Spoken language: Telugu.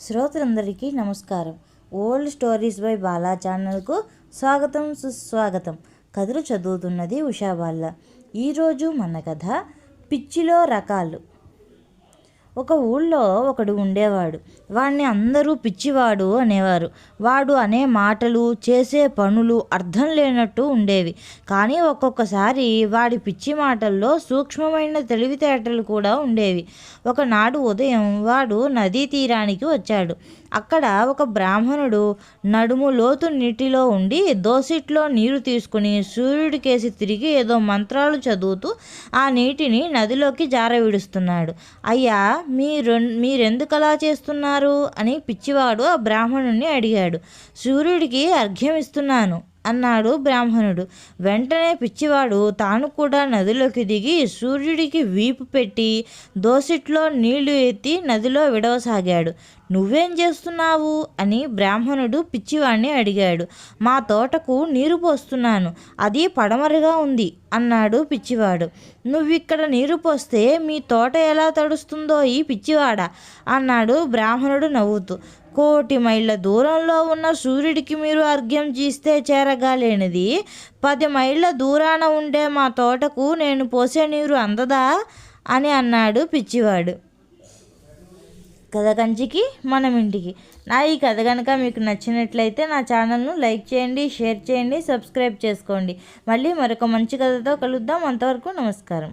శ్రోతలందరికీ నమస్కారం. ఓల్డ్ స్టోరీస్ బై బాలా ఛానల్కు స్వాగతం సుస్వాగతం. కథలు చదువుతున్నది ఉషా బాల ఈరోజు మన కథ పిచ్చిలో రకాలు. ఒక ఊళ్ళో ఒకడు ఉండేవాడు. వాడిని అందరూ పిచ్చివాడు అనేవారు. వాడు అనే మాటలు చేసే పనులు అర్థం లేనట్టు ఉండేవి. కానీ ఒక్కొక్కసారి వాడి పిచ్చి మాటల్లో సూక్ష్మమైన తెలివితేటలు కూడా ఉండేవి. ఒకనాడు ఉదయం వాడు నదీ తీరానికి వచ్చాడు. అక్కడ ఒక బ్రాహ్మణుడు నడుము లోతు నీటిలో ఉండి దోసిట్లో నీరు తీసుకుని సూర్యుడికేసి తిరిగి ఏదో మంత్రాలు చదువుతూ ఆ నీటిని నదిలోకి జార విడుస్తున్నాడు మీరు మీరెందుకు అలా చేస్తున్నారు? అని పిచ్చివాడు ఆ బ్రాహ్మణుణ్ణి అడిగాడు. సూర్యుడికి అర్ఘ్యం ఇస్తున్నాను అన్నాడు బ్రాహ్మణుడు. వెంటనే పిచ్చివాడు తాను కూడా నదిలోకి దిగి సూర్యుడికి వీపు పెట్టి దోసిట్లో నీళ్ళు ఎత్తి నదిలో విడవసాగాడు. నువ్వేం చేస్తున్నావు? అని బ్రాహ్మణుడు పిచ్చివాణ్ణి అడిగాడు. మా తోటకు నీరు పోస్తున్నాను. అది పడమరగా ఉంది అన్నాడు పిచ్చివాడు. నువ్విక్కడ నీరు పోస్తే మీ తోట ఎలా తడుస్తుందో ఈ పిచ్చివాడ? అన్నాడు బ్రాహ్మణుడు నవ్వుతూ. కోటి మైళ్ళ దూరంలో ఉన్న సూర్యుడికి మీరు అర్ఘ్యం చేస్తే చేరగాలేనిది పది మైళ్ళ దూరాన ఉండే మా తోటకు నేను పోసే నీరు అందదా? అని అన్నాడు పిచ్చివాడు. కథ కంచికి మనం ఇంటికి నా ఈ కథ కనుక మీకు నచ్చినట్లయితే నా ఛానల్ను లైక్ చేయండి షేర్ చేయండి సబ్స్క్రైబ్ చేసుకోండి. మళ్ళీ మరొక మంచి కథతో కలుద్దాం. అంతవరకు నమస్కారం.